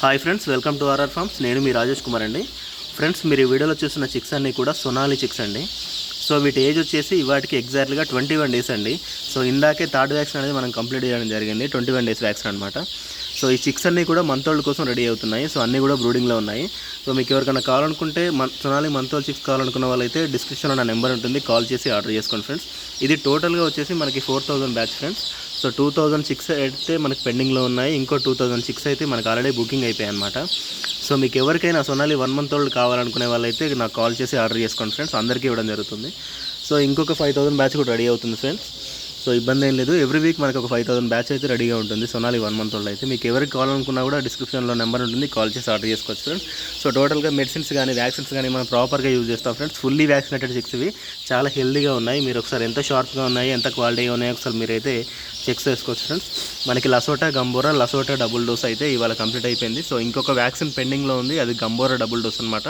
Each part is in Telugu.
Hi friends welcome to RR farms. నేను మీ రాజేష్ కుమార్ అండి. ఫ్రెండ్స్ మీరు ఈ వీడియోలో చూసిన చిక్స్ అన్నీ కూడా సొనాలి చిక్స్ అండి. సో వీటి ఏజ్ వచ్చేసి వాటికి ఎగ్జాక్ట్గా ట్వంటీ వన్ డేస్ అండి. సో ఇందాకే థర్డ్ వ్యాక్సిన్ అనేది మనం కంప్లీట్ చేయడం జరిగింది ట్వంటీ వన్ డేస్ వ్యాక్సిన్ అనమాట సో ఈ చిక్స్ అన్నీ కూడా మంతోళ్ళ కోసం రెడీ అవుతున్నాయి. సో అన్నీ కూడా బ్రూడింగ్లో ఉన్నాయి. సో మీకు ఎవరికైనా కావాలనుకుంటే మన సొనాలి మంతోళ్ళ చిక్స్ కావాలనుకున్న వాళ్ళైతే డిస్క్రిప్షన్లో నా నెంబర్ ఉంటుంది కాల్ చేసి ఆర్డర్ చేసుకోండి ఫ్రెండ్స్. ఇది టోటల్గా వచ్చేసి మనకి four thousand batch friends. So two thousand six అయితే మనకి పెండింగ్లో ఉన్నాయి. ఇంకో టూ థౌజండ్ సిక్స్ అయితే మనకి ఆల్రెడీ బుకింగ్ అయిపోయాయి అనమాట సో మీకు ఎవరికైనా సొనాలి వన్ మంత్ ఓల్డ్ కావాలనుకునే వాళ్ళైతే నాకు కాల్ చేసి ఆర్డర్ చేసుకోండి ఫ్రెండ్స్. అందరికీ ఇవ్వడం జరుగుతుంది. సో ఇంకొక ఫైవ్ థౌసండ్ బ్యాచ్ కూడా రెడీ అవుతుంది ఫ్రెండ్స్. సో ఇబ్బంది ఏం లేదు. ఎవ్రీ వీక్ మనకి ఒక ఫైవ్ థౌసండ్ బ్యాచ్ అయితే రెడీగా ఉంటుంది. సొనాలి వన్ మంత్ ఓల్డ్ అయితే మీకు ఎవరికి కావాలనుకున్నా కూడా డిస్క్రిప్షన్లో నెంబర్ ఉంటుంది. కాల్ చేసి ఆర్డర్ చేసుకోవచ్చు ఫ్రెండ్స్ సో టోటల్గా మెడిసిన్స్ కానీ వ్యాక్సిన్స్ కానీ మనం ప్రాపర్గా యూజ్ చేస్తాం ఫ్రెండ్స్ ఫుల్లీ వ్యాక్సినేటెడ్ చెక్స్ ఇవి. చాలా హెల్దీగా ఉన్నాయి. మీరు ఒకసారి ఎంత షార్ప్గా ఉన్నాయి ఎంత క్వాలిటీగా ఉన్నాయి ఒకసారి మీరైతే చెక్స్ చేసుకోవచ్చు ఫ్రెండ్స్ మనకి లసోటా గంబోరా లసోటా డబుల్ డోస్ అయితే ఇవాళ కంప్లీట్ అయిపోయింది. సో ఇంకొక వ్యాక్సిన్ పెండింగ్లో ఉంది. అది గంబోరా డబుల్ డోస్ అనమాట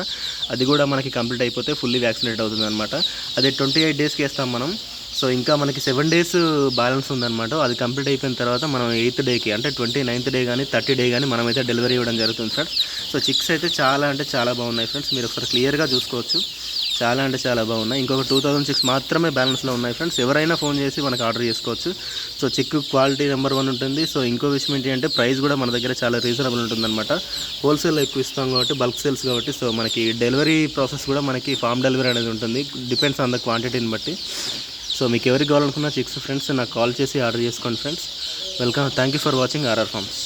అది కూడా మనకి కంప్లీట్ అయిపోతే ఫుల్లీ వ్యాక్సినేట్ అవుతుంది అనమాట అది ట్వంటీ ఎయిట్ డేస్కి వేస్తాం మనం. సో ఇంకా మనకి సెవెన్ డేస్ బ్యాలెన్స్ ఉందన్నమాట. అది కంప్లీట్ అయిపోయిన తర్వాత మనం ఎయిత్ డేకి అంటే ట్వంటీ నైన్త్ డే కానీ థర్టీ డే కానీ మనమైతే డెలివరీ ఇవ్వడం జరుగుతుంది ఫ్రెండ్స్ సో చిక్స్ అయితే చాలా అంటే చాలా బాగున్నాయి ఫ్రెండ్స్ మీరు ఒకసారి క్లియర్గా చూసుకోవచ్చు. చాలా అంటే చాలా బాగున్నాయి. ఇంకొక టూ థౌసండ్ సిక్స్ మాత్రమే బ్యాలెన్స్లో ఉన్నాయి ఫ్రెండ్స్ ఎవరైనా ఫోన్ చేసి మనకు ఆర్డర్ చేసుకోవచ్చు. So chick quality number one ఉంటుంది. సో ఇంకో విషయం ఏంటి అంటే ప్రైస్ కూడా మన దగ్గర చాలా రీజనబుల్ ఉంటుందన్నమాట. హోల్సేల్ ఎక్కువ ఇస్తాం కాబట్టి బల్క్ సేల్స్ కాబట్టి సో మనకి డెలివరీ ప్రాసెస్ కూడా మనకి ఫామ్ డెలివరీ అనేది ఉంటుంది. డిపెండ్స్ ఆన్ ద క్వాంటిటీని బట్టి. సో మీకు ఎవరికి కావాలనుకున్న చిక్స్ ఫ్రెండ్స్ నాకు కాల్ చేసి ఆర్డర్ చేసుకోండి friends. Welcome. Thank you for watching RR farms